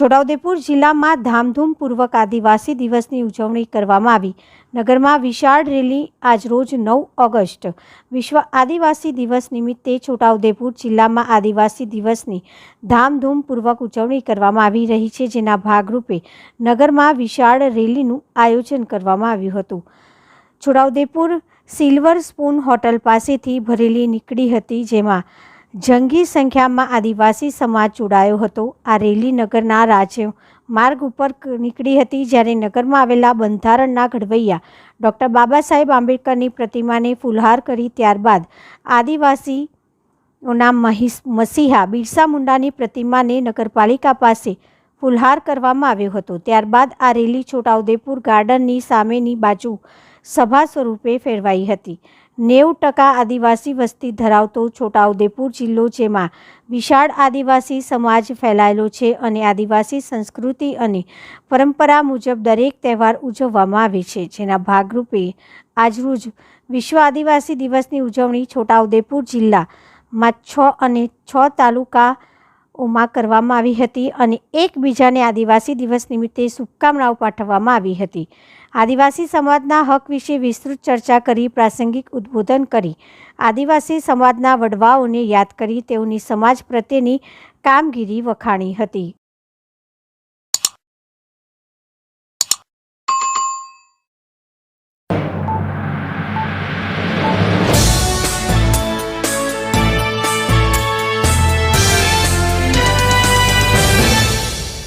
છોટાઉદેપુર જિલ્લામાં ધામધૂમપૂર્વક આદિવાસી દિવસની ઉજવણી કરવામાં આવી. નગરમાં વિશાળ રેલી આજરોજ નવ ઓગસ્ટ. વિશ્વ આદિવાસી દિવસ નિમિત્તે છોટાઉદેપુર જિલ્લામાં આદિવાસી દિવસની ધામધૂમપૂર્વક ઉજવણી કરવામાં આવી રહી છે, જેના ભાગરૂપે નગરમાં વિશાળ રેલીનું આયોજન કરવામાં આવ્યું હતું. છોટાઉદેપુર સિલ્વર સ્પૂન હોટલ પાસેથી ભરેલી નીકળી હતી, જેમાં જંગી સંખ્યામાં આદિવાસી સમાજ જોડાયો હતો. આ રેલી નગરના રાજ્ય માર્ગ ઉપર નીકળી હતી જ્યારે નગરમાં આવેલા બંધારણના ઘડવૈયા ડૉક્ટર બાબા સાહેબ આંબેડકરની પ્રતિમાને ફુલહાર કરી ત્યારબાદ આદિવાસી ઓના મહિસ મસીહા બિરસા મુંડાની પ્રતિમાને નગરપાલિકા પાસે ફુલહાર કરવામાં આવ્યો હતો. ત્યારબાદ આ રેલી છોટાઉદેપુર ગાર્ડનની સામેની બાજુ સભા સ્વરૂપે ફેરવાઈ હતી. નેવું ટકા આદિવાસી વસ્તી ધરાવતો છોટાઉદેપુર જિલ્લો જેમાં વિશાળ આદિવાસી સમાજ ફેલાયેલો છે અને આદિવાસી સંસ્કૃતિ અને પરંપરા મુજબ દરેક તહેવાર ઉજવવામાં આવે છે. જેના ભાગરૂપે આજરોજ વિશ્વ આદિવાસી દિવસની ઉજવણી છોટાઉદેપુર જિલ્લામાં છ અને છ તાલુકાઓમાં કરવામાં આવી હતી અને એકબીજાને આદિવાસી દિવસ નિમિત્તે શુભકામનાઓ પાઠવવામાં આવી હતી. આદિવાસી સમાજના હક વિશે વિસ્તૃત ચર્ચા કરી, પ્રાસંગિક ઉદ્બોધન કરી. આદિવાસી સમાજના વડવાઓને યાદ કરી, તેઓની સમાજ પ્રત્યેની કામગીરી વખાણી હતી.